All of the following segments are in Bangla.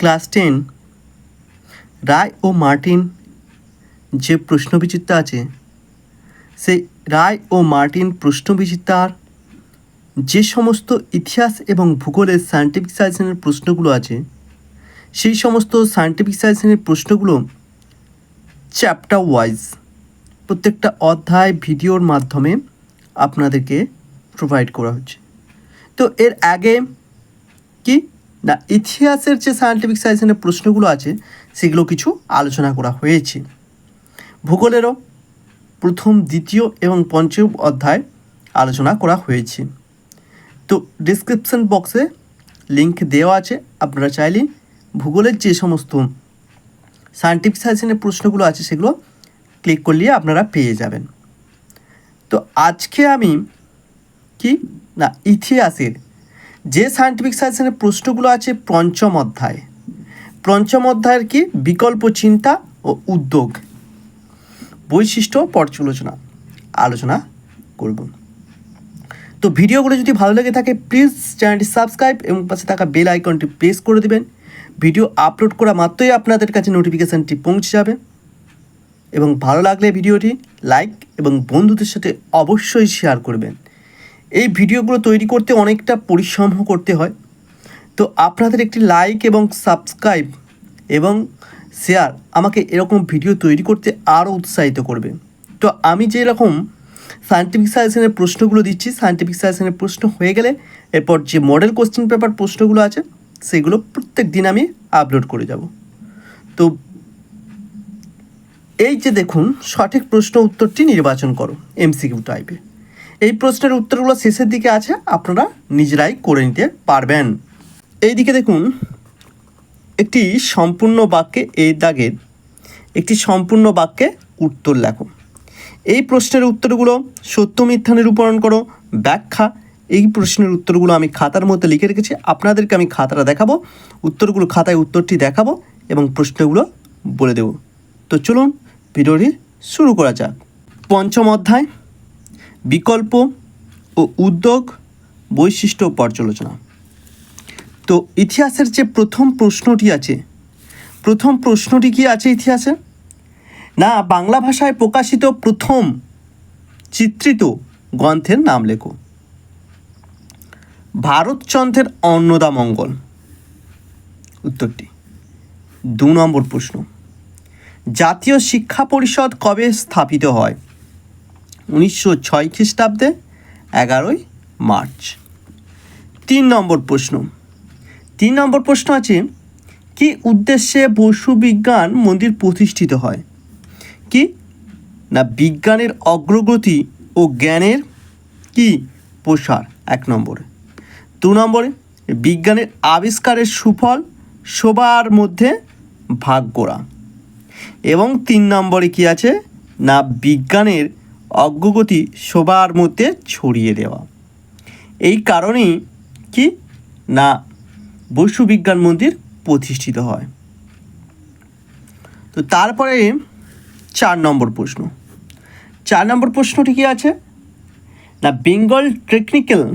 ক্লাস টেন, রায় ও মার্টিন যে প্রশ্নবিচিত্রা আছে, সেই রায় ও মার্টিন প্রশ্নবিচিত্রার যে সমস্ত ইতিহাস এবং ভূগোলের সায়েন্টিফিক সাজেশনের প্রশ্নগুলো আছে, সেই সমস্ত সায়েন্টিফিক সাজেশনের প্রশ্নগুলো চ্যাপ্টার ওয়াইজ প্রত্যেকটা অধ্যায় ভিডিওর মাধ্যমে আপনাদেরকে প্রোভাইড করা হচ্ছে। তো এর আগে কি না, ইতিহাসের যে সায়েন্টিফিক সাজেশনের প্রশ্নগুলো আছে, সেগুলো কিছু আলোচনা করা হয়েছে। ভূগোলেরও প্রথম, দ্বিতীয় এবং পঞ্চম অধ্যায় আলোচনা করা হয়েছে। তো ডিসক্রিপশন বক্সে লিঙ্ক দেওয়া আছে, আপনারা চাইলে ভূগোলের যে সমস্ত সায়েন্টিফিক সাজেশনের প্রশ্নগুলো আছে, সেগুলো ক্লিক করলে আপনারা পেয়ে যাবেন। তো আজকে আমি কি? না, ইতিহাসের যে সায়েন্টিফিক সাজেশনের প্রশ্নগুলো আছে পঞ্চম অধ্যায়। পঞ্চম অধ্যায়ের কি? বিকল্প চিন্তা ও উদ্যোগ। বৈশিষ্ট্য, পর্যালোচনা, আলোচনা করব। তো ভিডিওগুলো যদি ভালো লেগে থাকে প্লিজ চ্যানেলটি সাবস্ক্রাইব এবং পাশে থাকা বেল আইকনটি প্রেস করে দেবেন। ভিডিও আপলোড করা মাত্রই আপনাদের কাছে নোটিফিকেশানটি পৌঁছে যাবে। এবং ভালো লাগলে ভিডিওটি লাইক এবং বন্ধুদের সাথে অবশ্যই শেয়ার করবেন। এই ভিডিওগুলো তৈরি করতে অনেকটা পরিশ্রম করতে হয়। তো আপনাদের একটি লাইক এবং সাবস্ক্রাইব এবং শেয়ার আমাকে এরকম ভিডিও তৈরি করতে আরও উৎসাহিত করবে। তো আমি যে রকম সায়েন্টিফিক সাজেশনের প্রশ্নগুলো দিচ্ছি সায়েন্টিফিক সাজেশনের প্রশ্ন হয়ে গেলে এরপর যে মডেল কোশ্চেন পেপার প্রশ্নগুলো আছে, সেগুলো প্রত্যেক দিন আমি আপলোড করে যাব। তো এই যে দেখুন, সঠিক প্রশ্ন উত্তরটি নির্বাচন করো এমসিকিউ টাইপে এই প্রশ্নের উত্তরগুলো শেষের দিকে আছে, আপনারা নিজেরাই করে নিতে পারবেন। এইদিকে দেখুন, একটি সম্পূর্ণ বাক্যে এই দাগের একটি সম্পূর্ণ বাক্যে উত্তর লেখো। এই প্রশ্নের উত্তরগুলো সত্য মিথ্যা নিরূপণ করো, ব্যাখ্যা। এই প্রশ্নের উত্তরগুলো আমি খাতার মধ্যে লিখে রেখেছি, আপনাদেরকে আমি খাতাটা দেখাবো, উত্তরগুলো খাতায় উত্তরটি দেখাবো এবং প্রশ্নগুলো বলে দেব। তো চলুন, ভিডিওটি শুরু করা যাক। পঞ্চম অধ্যায়। বিকল্প ও উদ্যোগ বৈশিষ্ট্য পর্যালোচনা। তো ইতিহাসের যে প্রথম প্রশ্নটি আছে, প্রথম প্রশ্নটি কি আছে ইতিহাসে না, বাংলা ভাষায় প্রকাশিত প্রথম চিত্রিত গ্রন্থের নাম লেখো। ভারতচন্দ্রের অন্নদামঙ্গল উত্তরটি, দু নম্বর প্রশ্ন। জাতীয় শিক্ষা পরিষদ কবে স্থাপিত হয়? উনিশশো ছয় খ্রিস্টাব্দে এগারোই মার্চ। তিন নম্বর প্রশ্ন। তিন নম্বর প্রশ্ন আছে, কি উদ্দেশ্যে বসু বিজ্ঞান মন্দির প্রতিষ্ঠিত হয়? কি? না বিজ্ঞানের অগ্রগতি ও জ্ঞানের কি প্রসার? এক নম্বরে। দু নম্বরে, বিজ্ঞানের আবিষ্কারের সুফল সবার মধ্যে ভাগ করা। এবং তিন নম্বরে কি আছে? না বিজ্ঞানের অগ্রগতি সবার মধ্যে ছড়িয়ে দেওয়া। এই কারণেই কি? না বৈশ্ব বিজ্ঞান মন্দির প্রতিষ্ঠিত হয়। তো তারপরে চার নম্বর প্রশ্ন। চার নম্বর প্রশ্নটি কি আছে? না, বেঙ্গল টেকনিক্যাল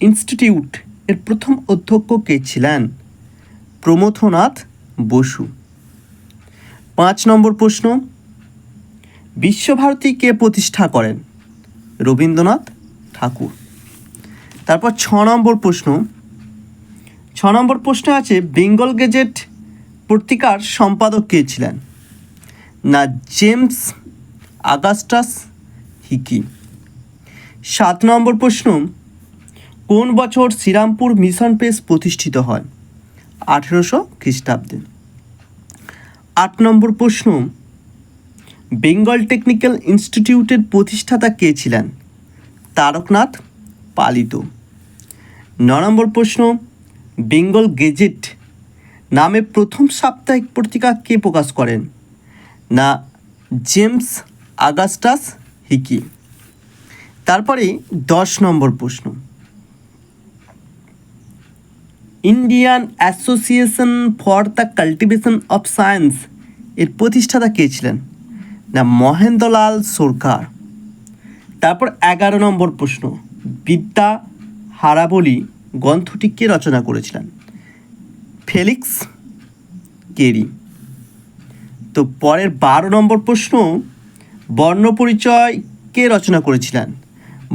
ইনস্টিটিউট এর প্রথম অধ্যক্ষ কে ছিলেন? প্রমথনাথ বসু। পাঁচ নম্বর প্রশ্ন বিশ্বভারতী কে প্রতিষ্ঠা করেন? রবীন্দ্রনাথ ঠাকুর। তারপর ছ নম্বর প্রশ্ন। ছ নম্বর প্রশ্ন আছে, বেঙ্গল গেজেট পত্রিকার সম্পাদক কে ছিলেন? না, জেমস আগাস্টাস হিকি সাত নম্বর প্রশ্ন। কোন বছর শ্রীরামপুর মিশন প্রেস প্রতিষ্ঠিত হয়? আঠেরোশো খ্রিস্টাব্দে। আট নম্বর প্রশ্ন। বেঙ্গল টেকনিক্যাল ইনস্টিটিউটের প্রতিষ্ঠাতা কে ছিলেন? তারকনাথ পালিত। ন নম্বর প্রশ্ন, বেঙ্গল গেজেট নামে প্রথম সাপ্তাহিক পত্রিকা কে প্রকাশ করেন? না, জেমস আগাস্টাস হিকি তারপরে দশ নম্বর প্রশ্ন, Indian Association for the Cultivation of Science এর প্রতিষ্ঠাতা কে ছিলেন? মহেন্দ্রলাল সরকার? তারপর এগারো নম্বর প্রশ্ন। বিদ্যা হারাবলি গ্রন্থটি কে রচনা করেছিলেন? Felix Carey. তো পরের বারো নম্বর প্রশ্ন বর্ণপরিচয় কে রচনা করেছিলেন?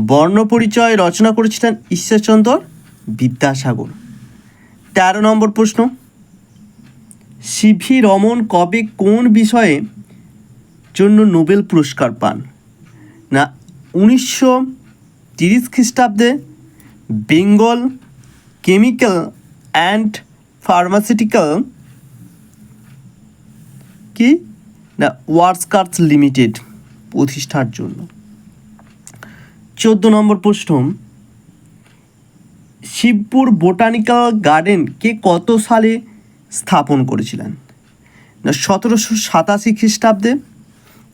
বর্ণপরিচয় রচনা করেছিলেন ঈশ্বরচন্দ্র বিদ্যাসাগর। তেরো নম্বর প্রশ্ন সিভি রমন কবে কোন বিষয়ে জন্য নোবেল পুরস্কার পান। না, উনিশশো তিরিশ খ্রিস্টাব্দে বেঙ্গল কেমিক্যাল অ্যান্ড ফার্মাসিউটিক্যাল কি? না, ওয়ার্কস লিমিটেড প্রতিষ্ঠার জন্য। চোদ্দ নম্বর প্রশ্ন, শিবপুর বোটানিক্যাল গার্ডেন কে কত সালে স্থাপন করেছিলেন? না, সতেরোশো সাতাশি খ্রিস্টাব্দে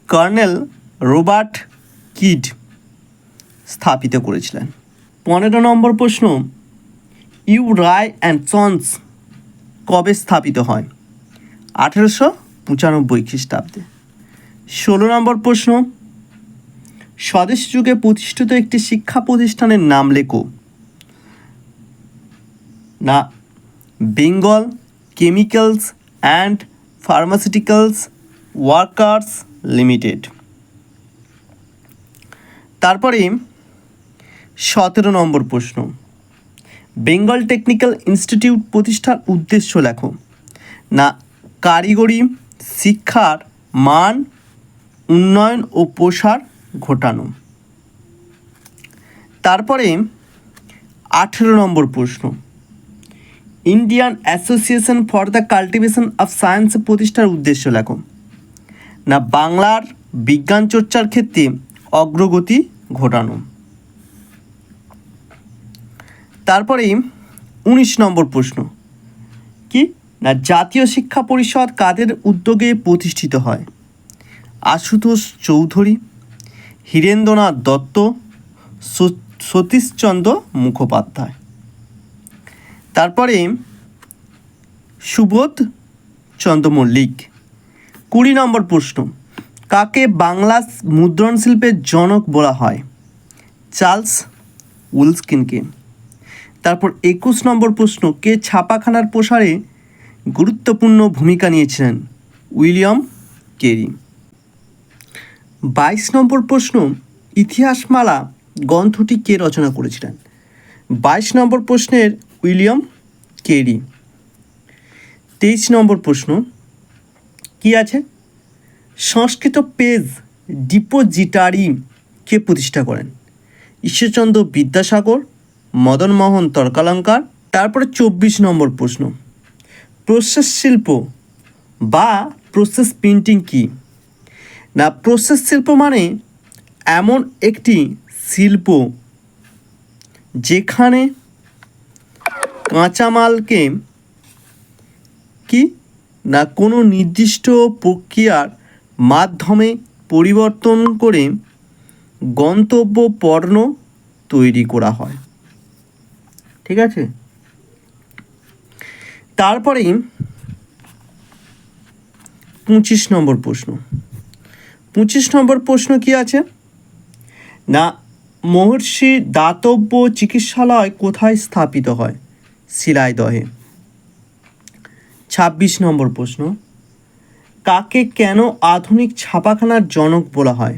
কর্নেল রোবার্ট কিড স্থাপিত করেছিলেন। পনেরো নম্বর প্রশ্ন, ইউ রায় অ্যান্ড সন্স কবে স্থাপিত হয়? আঠেরোশো পঁচানব্বই খ্রিস্টাব্দে। ষোলো নম্বর প্রশ্ন, স্বদেশ যুগে প্রতিষ্ঠিত একটি শিক্ষা প্রতিষ্ঠানের নাম লেখো। না, Bengal Chemicals and Pharmaceuticals Workers Limited তারপরে সতেরো নম্বর প্রশ্ন। বেঙ্গল টেকনিক্যাল ইনস্টিটিউট প্রতিষ্ঠার উদ্দেশ্য লেখো। না, কারিগরি, শিক্ষার মান, উন্নয়ন ও প্রসার ঘটানো। তারপরে আঠেরো নম্বর প্রশ্ন। Indian Association for the Cultivation of Science প্রতিষ্ঠার উদ্দেশ্য লেখো। না বাংলার বিজ্ঞান চর্চার ক্ষেত্রে অগ্রগতি ঘটানো। তারপরে উনিশ নম্বর প্রশ্ন। কি? না জাতীয় শিক্ষা পরিষদ কাদের উদ্যোগে প্রতিষ্ঠিত হয়? আশুতোষ চৌধুরী, হীরেন্দ্রনাথ দত্ত সতীশচন্দ্র মুখোপাধ্যায়। তারপরে সুবোধ চন্দ্র মল্লিক। কুড়ি নম্বর প্রশ্ন, কাকে বাংলা মুদ্রণ শিল্পের জনক বলা হয়? চার্লস উইলস্কিনকে। তারপর একুশ নম্বর প্রশ্ন, কে ছাপাখানার প্রসারে গুরুত্বপূর্ণ ভূমিকা নিয়েছিলেন? William Carey. বাইশ নম্বর প্রশ্ন, ইতিহাসমালা গ্রন্থটি কে রচনা করেছিলেন? বাইশ নম্বর প্রশ্নের উইলিয়াম কেরি। তেইশ নম্বর প্রশ্ন কি আছে? সংস্কৃত পেজ ডিপোজিটারি কে প্রতিষ্ঠা করেন? ঈশ্বরচন্দ্র বিদ্যাসাগর মদনমোহন তর্কালঙ্কার, তারপরে চব্বিশ নম্বর প্রশ্ন। প্রসেস শিল্প বা প্রসেস প্রিন্টিং কি? না প্রসেস শিল্প মানে এমন একটি শিল্প যেখানে কাঁচামালকে কি না কোনো নির্দিষ্ট প্রক্রিয়ার মাধ্যমে পরিবর্তন করে গন্তব্য পণ্য তৈরি করা হয়। ঠিক আছে? তারপরে পঁচিশ নম্বর প্রশ্ন। পঁচিশ নম্বর প্রশ্ন কি আছে? না, মহর্ষি দাতব্য চিকিৎসালয় কোথায় স্থাপিত হয়? শিলাইদহে। ছাব্বিশ নম্বর প্রশ্ন। কাকে কেন আধুনিক ছাপাখানার জনক বলা হয়?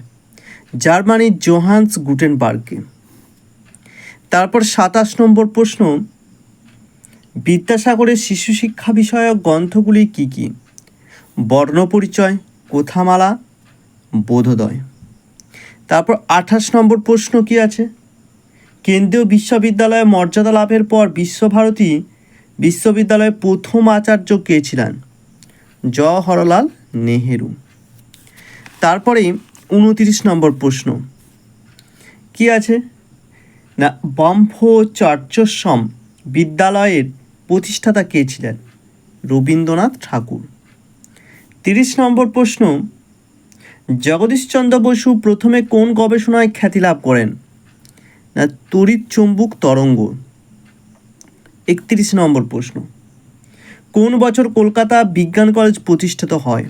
জার্মানির জোহান্স গুটেনবার্গকে তারপর সাতাশ নম্বর প্রশ্ন, বিদ্যাসাগরের শিশু শিক্ষা বিষয়ক গ্রন্থগুলি কি কি? বর্ণপরিচয় কোথামালা, বোধোদয়। তারপর আঠাশ নম্বর প্রশ্ন কি আছে? কেন্দ্রীয় বিশ্ববিদ্যালয়ে মর্যাদা লাভের পর বিশ্বভারতী বিশ্ববিদ্যালয়ের প্রথম আচার্য কে ছিলেন? জওহরলাল নেহেরু। তারপরে উনতিরিশ নম্বর প্রশ্ন। কি আছে? না ব্রহ্মচর্যসম বিদ্যালয়ের প্রতিষ্ঠাতা কে ছিলেন? রবীন্দ্রনাথ ঠাকুর। তিরিশ নম্বর প্রশ্ন। জগদীশচন্দ্র বসু প্রথমে কোন গবেষণায় খ্যাতি লাভ করেন? না, তড়িৎ চুম্বক তরঙ্গ। একত্রিশ নম্বর প্রশ্ন। কোন বছর কলকাতা বিজ্ঞান কলেজ প্রতিষ্ঠিত হয়?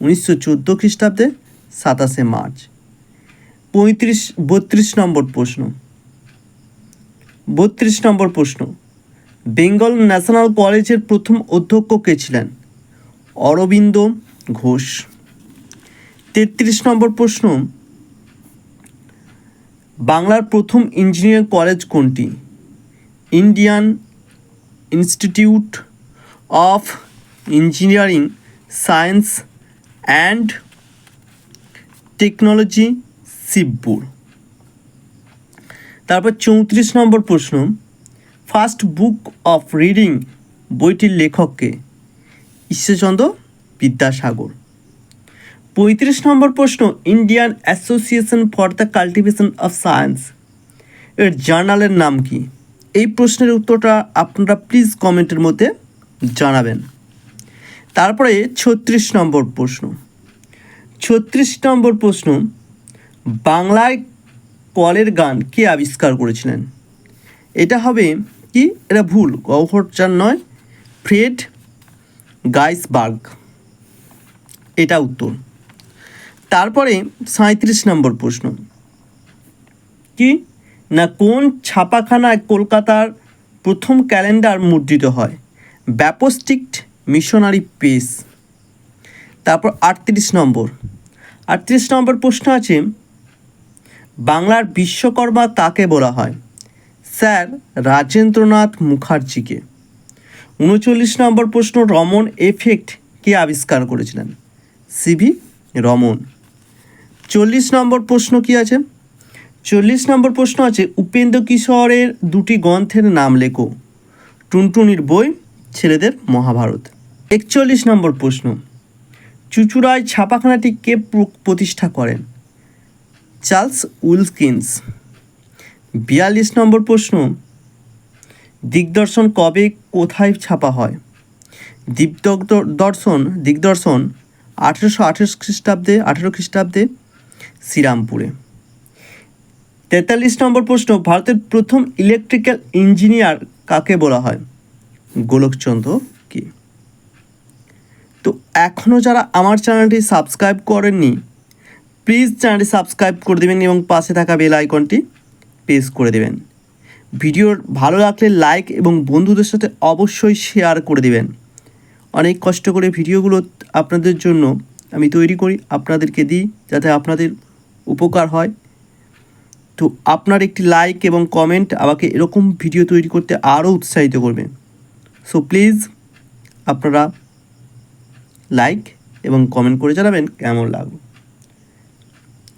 উনিশশো চোদ্দ খ্রিস্টাব্দে সাতাশে মার্চ। পঁয়ত্রিশ, বত্রিশ নম্বর প্রশ্ন। বত্রিশ নম্বর প্রশ্ন। বেঙ্গল ন্যাশনাল কলেজের প্রথম অধ্যক্ষ কে ছিলেন? অরবিন্দ ঘোষ। তেত্রিশ নম্বর প্রশ্ন। বাংলার প্রথম ইঞ্জিনিয়ারিং কলেজ কোনটি? Indian Institute of Engineering Science and Technology Shibpur তারপর চৌত্রিশ নম্বর প্রশ্ন ফার্স্ট বুক অফ রিডিং বইটির লেখককে ঈশ্বরচন্দ্র বিদ্যাসাগর। পঁয়ত্রিশ নম্বর প্রশ্ন Indian Association for the Cultivation of Science এর জার্নালের নাম কি? এই প্রশ্নের উত্তরটা আপনারা প্লিজ কমেন্টের মধ্যে জানাবেন। তারপরে ছত্রিশ নম্বর প্রশ্ন। ছত্রিশ নম্বর প্রশ্ন, বাংলায় কলের গান কে আবিষ্কার করেছিলেন? এটা হবে কি? এটা ভুল গহরচার নয়, ফ্রেড গাইসবার্গ। এটা উত্তর। তারপরে সাঁত্রিশ নম্বর প্রশ্ন, কি না কোন ছাপাখানায় কলকাতার প্রথম ক্যালেন্ডার মুদ্রিত হয়? Baptist missionary press. তারপর আটত্রিশ নম্বর। আটত্রিশ নম্বর প্রশ্ন আছে, বাংলার বিশ্বকর্মা কাকে বলা হয়? স্যার, রাজেন্দ্রনাথ মুখার্জিকে। উনচল্লিশ নম্বর প্রশ্ন, রমন এফেক্ট কে আবিষ্কার করেছিলেন? সিভি রমন। চল্লিশ নম্বর প্রশ্ন কি আছে? চল্লিশ নম্বর প্রশ্ন আছে, উপেন্দ্র কিশোরের দুটি গ্রন্থের নাম লেখো। টুনটুনির বই, ছেলেদের মহাভারত। একচল্লিশ নম্বর প্রশ্ন, চুচুড়ায় ছাপাখানাটি কে প্রতিষ্ঠা করেন? Charles Wilkins. বিয়াল্লিশ নম্বর প্রশ্ন, দিগদর্শন কবে, কোথায় ছাপা হয়? দীপদগ দর্শন দিগদর্শন, আঠেরোশো আঠেরো খ্রিস্টাব্দে আঠেরো খ্রিস্টাব্দে শ্রীরামপুরে। তেতাল্লিশ নম্বর প্রশ্ন, ভারতের প্রথম ইলেকট্রিক্যাল ইঞ্জিনিয়ার কাকে বলা হয়? গোলকচন্দ্র কি? তো এখনও যারা আমার চ্যানেলটি সাবস্ক্রাইব করেননি প্লিজ চ্যানেলটি সাবস্ক্রাইব করে দেবেন এবং পাশে থাকা বেল আইকনটি প্রেস করে দেবেন। ভিডিওর ভালো লাগলে লাইক এবং বন্ধুদের সাথে অবশ্যই শেয়ার করে দেবেন। অনেক কষ্ট করে ভিডিওগুলো আপনাদের জন্য আমি তৈরি করি, আপনাদেরকে দিই যাতে আপনাদের উপকার হয়। তো আপনার একটি লাইক এবং কমেন্ট আমাকে এরকম ভিডিও তৈরি করতে আরও উৎসাহিত করবে। সো প্লিজ আপনারা লাইক এবং কমেন্ট করে জানাবেন কেমন লাগল।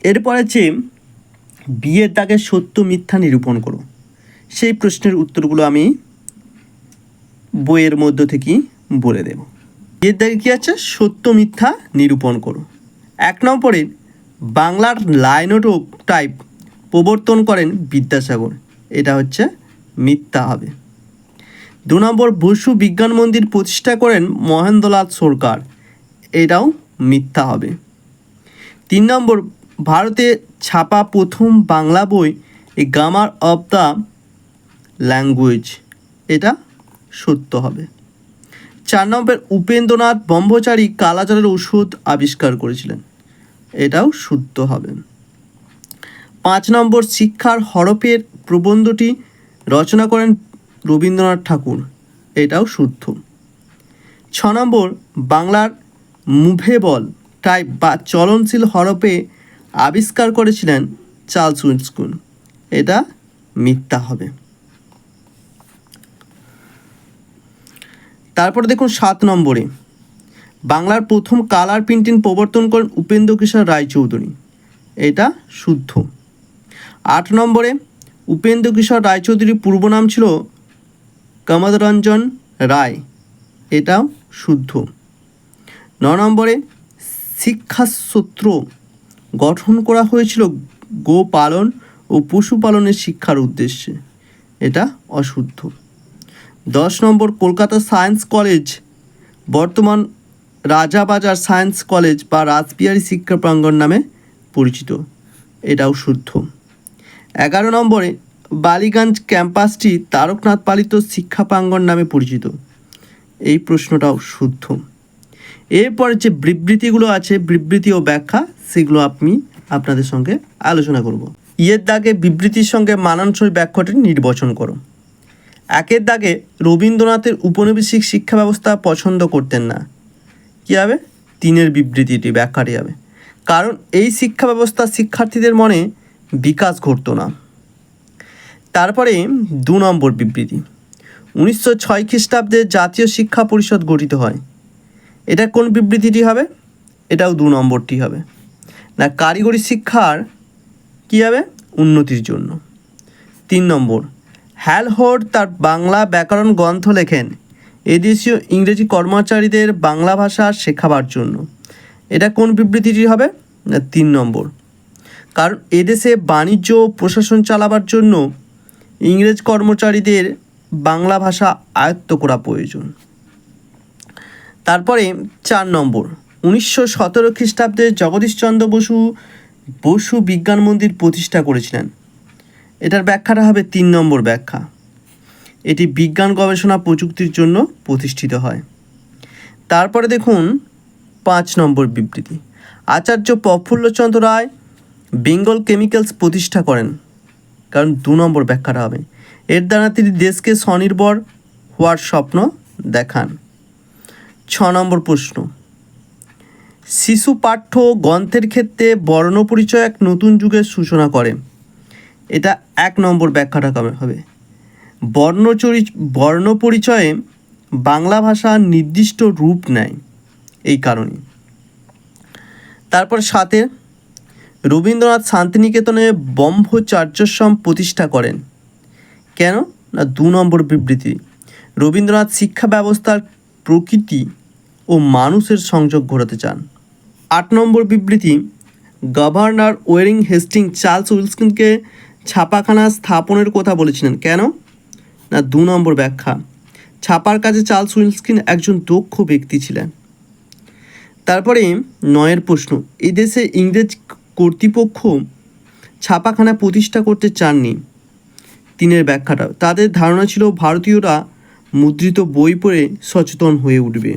এরপর আছে বিয়ের দাগে সত্য মিথ্যা নিরূপণ করো। সেই প্রশ্নের উত্তরগুলো আমি বইয়ের মধ্য থেকেই বলে দেব। বিয়ের দাগে কী আছে? সত্য মিথ্যা নিরূপণ করো। এক নম্বরে, বাংলার লাইনোটো টাইপ প্রবর্তন করেন বিদ্যাসাগর। এটা হচ্ছে মিথ্যা হবে দু নম্বর, বসু বিজ্ঞান মন্দির প্রতিষ্ঠা করেন মহেন্দ্রলাল সরকার। এটাও মিথ্যা হবে তিন নম্বর, ভারতে ছাপা প্রথম বাংলা বই এই গ্রামার অফ দ্য ল্যাঙ্গুয়েজ। এটা সত্য হবে। চার নম্বর, উপেন্দ্রনাথ ব্রহ্মচারী কালাজারের ওষুধ আবিষ্কার করেছিলেন। এটাও শুদ্ধ হবে। পাঁচ নম্বর শিক্ষার হরপের প্রবন্ধটি রচনা করেন রবীন্দ্রনাথ ঠাকুর। এটাও শুদ্ধ। ছ নম্বর, বাংলার মুভেবল টাইপ বা চলনশীল হরপে আবিষ্কার করেছিলেন চার্লস উইলস্কুন এটা মিথ্যা হবে। তারপরে দেখুন সাত নম্বরে। বাংলার প্রথম কালার প্রিন্টিং প্রবর্তন করেন উপেন্দ্র কিশোর রায়চৌধুরী। এটা শুদ্ধ। আট নম্বরে উপেন্দ্র কিশোর রায়চৌধুরীর পূর্ব নাম ছিল কমলরঞ্জন রায়। এটাও শুদ্ধ। ন নম্বরে শিক্ষাসূত্র গঠন করা হয়েছিল গোপালন ও পশুপালনের শিক্ষার উদ্দেশ্যে। এটা অশুদ্ধ। দশ নম্বর কলকাতা সায়েন্স কলেজ, বর্তমান রাজাবাজার সায়েন্স কলেজ বা রাসবিহারী শিক্ষা প্রাঙ্গণ নামে পরিচিত। এটাও শুদ্ধ। এগারো নম্বরে বালিগঞ্জ ক্যাম্পাসটি তারকনাথ পালিত শিক্ষা প্রাঙ্গণ নামে পরিচিত। এই প্রশ্নটাও শুদ্ধ। এরপরে যে বিবৃতিগুলো আছে, বিবৃতি ও ব্যাখ্যা, সেগুলো আমি আপনাদের সঙ্গে আলোচনা করব। ইয়ের দাগে বিবৃতির সঙ্গে মানানসই ব্যাখ্যাটি নির্বাচন করো। একের দাগে রবীন্দ্রনাথের উপনিবেশিক শিক্ষা ব্যবস্থা পছন্দ করতেন না। কী হবে? তিনের বিবৃতিটি, ব্যাখ্যাটি হবে। কারণ এই শিক্ষা ব্যবস্থা শিক্ষার্থীদের মনে বিকাশ ঘটতো না। তারপরে দু নম্বর বিবৃতি। উনিশশো ছয় খ্রিস্টাব্দে জাতীয় শিক্ষা পরিষদ গঠিত হয়। এটা কোন বিবৃতিটি হবে? এটাও দু নম্বরটি হবে। না, কারিগরি শিক্ষার কী হবে? উন্নতির জন্য। তিন নম্বর, হ্যালহোর্ড তার বাংলা ব্যাকরণ গ্রন্থ লেখেন। এদেশীয় ইংরেজি কর্মচারীদের বাংলা ভাষা শেখাবার জন্য। এটা কোন বিবৃতিটি হবে? না, তিন নম্বর কারণ এদেশে বাণিজ্য প্রশাসন চালাবার জন্য ইংরেজ কর্মচারীদের বাংলা ভাষা আয়ত্ত করা প্রয়োজন। তারপরে চার নম্বর, উনিশশো সতেরো খ্রিস্টাব্দে জগদীশচন্দ্র বসু বসু বিজ্ঞান মন্দির প্রতিষ্ঠা করেছিলেন। এটার ব্যাখ্যাটা হবে তিন নম্বর ব্যাখ্যা। এটি বিজ্ঞান গবেষণা প্রযুক্তির জন্য প্রতিষ্ঠিত হয়। তারপরে দেখুন পাঁচ নম্বর বিবৃতি। আচার্য প্রফুল্লচন্দ্র রায় বেঙ্গল কেমিক্যালস প্রতিষ্ঠা করেন। কারণ দু নম্বর ব্যাখ্যাটা হবে। এর দ্বারা তিনি দেশকে স্বনির্ভর হওয়ার স্বপ্ন দেখান। ছ নম্বর প্রশ্ন। শিশু পাঠ্য গ্রন্থের ক্ষেত্রে বর্ণ পরিচয় এক নতুন যুগের সূচনা করে। এটা এক নম্বর ব্যাখ্যাটা কবে হবে? বর্ণচরি বর্ণ পরিচয়ে বাংলা ভাষা নির্দিষ্ট রূপ নেয়। এই কারণে তারপর সাথে রবীন্দ্রনাথ শান্তিনিকেতনে ব্রহ্মচার্যশ্রম প্রতিষ্ঠা করেন। কেন? না, দু নম্বর বিবৃতি। রবীন্দ্রনাথ শিক্ষা ব্যবস্থার প্রকৃতি ও মানুষের সংযোগ ঘটাতে চান। আট নম্বর বিবৃতি, গভর্নর ওয়েরিং হেস্টিং চার্লস উইলসকিনকে ছাপাখানা স্থাপনের কথা বলেছিলেন। কেন? না, দু নম্বর ব্যাখ্যা, ছাপার কাজে চার্লস উইলসকিন একজন দক্ষ ব্যক্তি ছিলেন। তারপরে নয়ের প্রশ্ন এদেশে ইংরেজ কর্তৃপক্ষ ছাপাখানা প্রতিষ্ঠা করতে চাননি। তিনের ব্যাখ্যাটা, তাদের ধারণা ছিল ভারতীয়রা মুদ্রিত বই পড়ে সচেতন হয়ে উঠবে।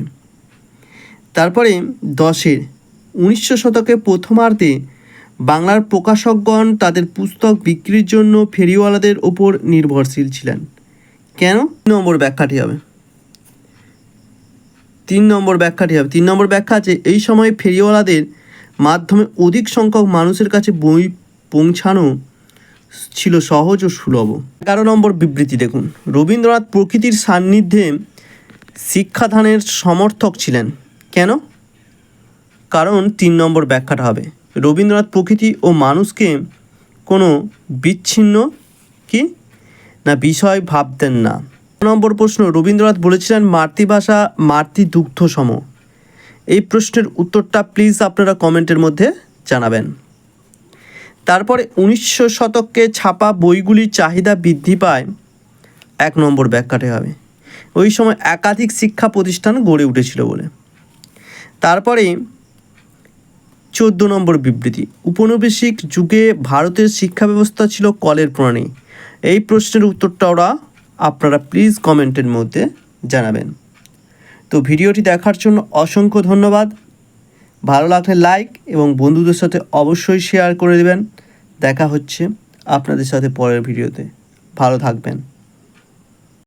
তারপরে দশের, উনিশশো শতকে প্রথমার্ধে বাংলার প্রকাশকগণ তাদের পুস্তক বিক্রির জন্য ফেরিওয়ালাদের ওপর নির্ভরশীল ছিলেন। কেন? তিন নম্বর ব্যাখ্যাটি হবে। তিন নম্বর ব্যাখ্যাটি হবে। তিন নম্বর ব্যাখ্যা আছে, এই সময় ফেরিওয়ালাদের মাধ্যমে অধিক সংখ্যক মানুষের কাছে বই পৌঁছানো ছিল সহজ ও সুলভ। এগারো নম্বর বিবৃতি দেখুন। রবীন্দ্রনাথ প্রকৃতির সান্নিধ্যে শিক্ষাদানের সমর্থক ছিলেন। কেন? কারণ তিন নম্বর ব্যাখ্যাটা হবে। রবীন্দ্রনাথ প্রকৃতি ও মানুষকে কোনো বিচ্ছিন্ন কি? না বিষয় ভাবতেন না। নম্বর প্রশ্ন, রবীন্দ্রনাথ বলেছিলেন মাতৃভাষা মাতৃদুগ্ধ সম। এই প্রশ্নের উত্তরটা প্লিজ আপনারা কমেন্টের মধ্যে জানাবেন। তারপরে উনিশশো শতকে ছাপা বইগুলির চাহিদা বৃদ্ধি পায় এক নম্বর ব্যাখ্যাটি হবে। ওই সময় একাধিক শিক্ষা প্রতিষ্ঠান গড়ে উঠেছিল বলে। তারপরে চোদ্দ নম্বর বিবৃতি উপনিবেশিক যুগে ভারতের শিক্ষা ব্যবস্থা ছিল কলের প্রণালী। এই প্রশ্নের উত্তরটা ওরা আপনারা প্লিজ কমেন্টের মধ্যে জানাবেন। তো ভিডিওটি দেখার জন্য অসংখ্য ধন্যবাদ। ভালো লাগলে লাইক এবং বন্ধুদের সাথে অবশ্যই শেয়ার করে দেবেন। দেখা হচ্ছে আপনাদের সাথে পরের ভিডিওতে। ভালো থাকবেন।